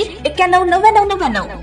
एक्क्याण्णव नव्याण्णव नव्याण्णव.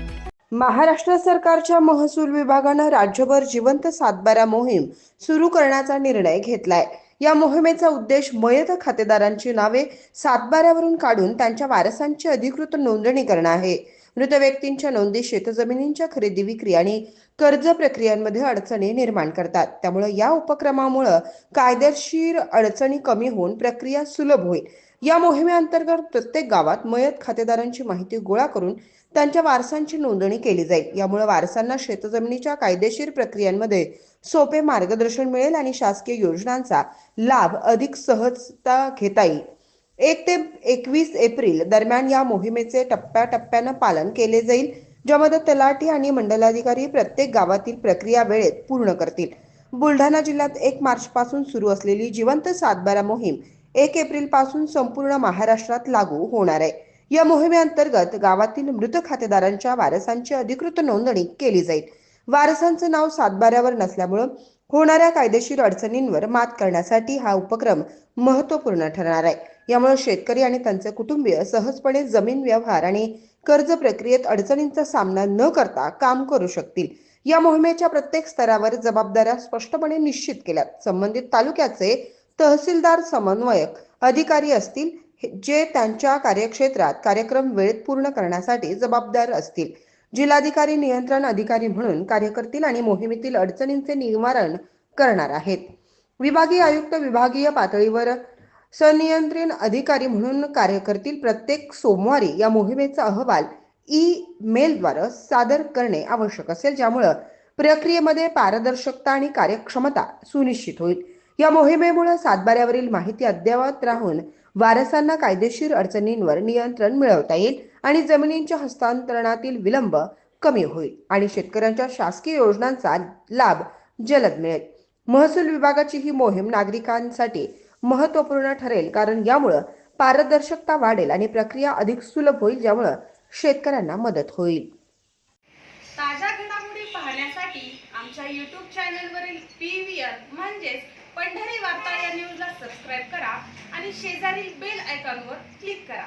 महाराष्ट्र सरकारच्या महसूल विभागानं राज्यभर जिवंत सातबारा मोहीम सुरू करण्याचा निर्णय घेतलाय. या मोहिमेचा उद्देश मयत खातेदारांची नावे सातबाऱ्यावरून काढून त्यांच्या वारसांची अधिकृत नोंदणी करणं आहे. मृत व्यक्तींच्या नोंदी शेतजमिनींच्या खरेदी विक्री आणि कर्ज प्रक्रियांमध्ये अडचणी निर्माण करतात. त्यामुळे या उपक्रमामुळे कायदेशीर अडचणी कमी होऊन प्रक्रिया सुलभ होईल. या मोहिमेअंतर्गत प्रत्येक गावात मयत खातेदारांची माहिती गोळा करून त्यांच्या वारसांची नोंदणी केली जाईल. यामुळे वारसांना शेतजमिनीच्या कायदेशीर प्रक्रियांमध्ये सोपे मार्गदर्शन मिळेल आणि शासकीय योजनांचा लाभ अधिक सहजता घेता येईल. एक ते एकवीस एप्रिल दरम्यान या मोहिमेचे टप्प्याटप्प्यानं पालन केले जाईल ज्यामध्ये तलाठी आणि मंडलाधिकारी प्रत्येक गावातील प्रक्रिया वेळेत पूर्ण करतील. बुलढाणा जिल्ह्यात एक मार्च पासून सुरू असलेली जिवंत सातबारा मोहीम एक एप्रिलपासून संपूर्ण महाराष्ट्रात लागू होणार आहे. या मोहिमेअंतर्गत गावातील मृत खातेदारांच्या वारसांची अधिकृत नोंदणी केली जाईल. वारसांचं नाव सातबाऱ्यावर नसल्यामुळं होणाऱ्या कायदेशीर अडचणींवर मात करण्यासाठी हा उपक्रम महत्त्वपूर्ण ठरणार आहे. यामुळे शेतकरी आणि त्यांचे कुटुंबीय सहजपणे जमीन व्यवहार आणि कर्ज प्रक्रियेत अडचणींचा सामना न करता काम करू शकतील. या मोहिमेच्या प्रत्येक स्तरावर जबाबदाऱ्या स्पष्टपणे निश्चित केल्या संबंधित तालुक्याचे तहसीलदार समन्वयक अधिकारी असतील जे त्यांच्या कार्यक्षेत्रात कार्यक्रम वेळेत पूर्ण करण्यासाठी जबाबदार असतील. जिल्हाधिकारी नियंत्रण अधिकारी म्हणून कार्य करतील आणि मोहिमेतील अडचणींचे निवारण करणार आहेत. विभागीय आयुक्त विभागीय पातळीवर संनियंत्रण अधिकारी म्हणून कार्य करतील प्रत्येक सोमवारी या मोहिमेचा अहवाल ई मेलद्वारे सादर करणे आवश्यक असेल ज्यामुळं प्रक्रियेमध्ये पारदर्शकता आणि कार्यक्षमता सुनिश्चित होईल. या मोहिमेमुळे सातबाऱ्यावरील माहिती अद्ययावत राहून वारसांना कायदेशीर अडचणींवर नियंत्रण मिळवता येईल आणि जमिनींच्या हस्तांतरणातील विलंब कमी होईल आणि शेतकऱ्यांच्या शासकीय योजनांचा लाभ जलद मिळेल. महसूल विभागाची ही मोहीम नागरिकांसाठी महत्त्वपूर्ण ठरेल. कारण यामुळं पारदर्शकता वाढेल आणि प्रक्रिया अधिक सुलभ होईल ज्यामुळं शेतकऱ्यांना मदत होईल. ताज्या घडामोडी पाहण्यासाठी आमच्या यूट्यूब चॅनलवरील पी व्ही आर म्हणजेच पंढरी वार्ता या न्यूजला सबस्क्राईब करा आणि शेजारील बेल आयकॉनवर क्लिक करा.